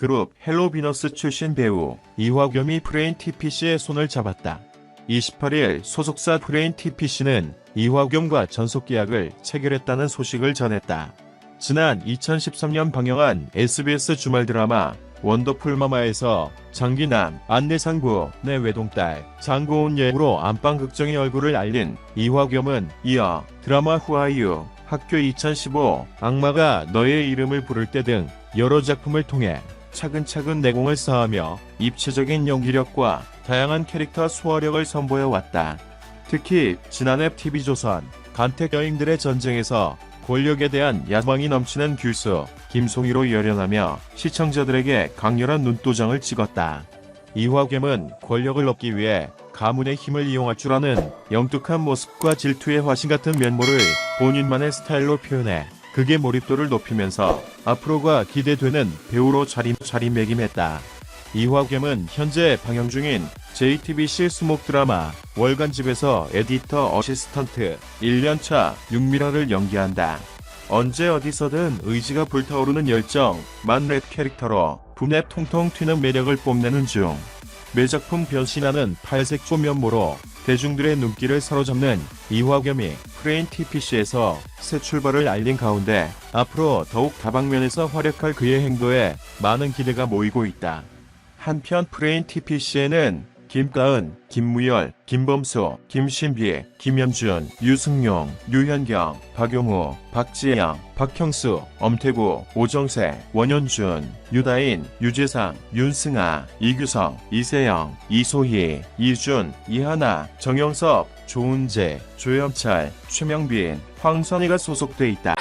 그룹 헬로비너스 출신 배우 이화겸이 프레인 TPC의 손을 잡았다. 28일 소속사 프레인 TPC는 이화겸과 전속 계약을 체결했다는 소식을 전했다. 지난 2013년 방영한 SBS 주말 드라마 원더풀 마마에서 장기남, 안내상부, 내 외동딸, 장고은 예우로 안방 극정의 얼굴을 알린 이화겸은 이어 드라마 후아유, 학교 2015, 악마가 너의 이름을 부를 때 등 여러 작품을 통해 차근차근 내공을 쌓으며 입체적인 연기력과 다양한 캐릭터 소화력을 선보여 왔다. 특히 지난해 TV조선 간택 여인들의 전쟁에서 권력에 대한 야망이 넘치는 규수 김송이로 열연하며 시청자들에게 강렬한 눈도장을 찍었다. 이화겸은 권력을 얻기 위해 가문의 힘을 이용할 줄 아는 영특한 모습과 질투의 화신 같은 면모를 본인만의 스타일로 표현해 극의 몰입도를 높이면서 앞으로가 기대되는 배우로 자리, 자리매김했다. 이화겸은 현재 방영 중인 JTBC 수목 드라마 월간집에서 에디터 어시스턴트 1년차 육미라를 연기한다. 언제 어디서든 의지가 불타오르는 열정, 만렙 캐릭터로 분에 통통 튀는 매력을 뽐내는 중. 매작품 변신하는 팔색 조면모로 대중들의 눈길을 사로잡는 이화겸이 프레인 TPC에서 새 출발을 알린 가운데 앞으로 더욱 다방면에서 활약할 그의 행보에 많은 기대가 모이고 있다. 한편 프레인 TPC에는 김가은, 김무열, 김범수, 김신비, 김현준, 유승용, 유현경, 박용우, 박지영, 박형수, 엄태구, 오정세, 원현준, 유다인, 유재상, 윤승아, 이규성, 이세영, 이소희, 이준, 이하나, 정영섭, 조은재, 조영철, 최명빈, 황선희가 소속돼 있다.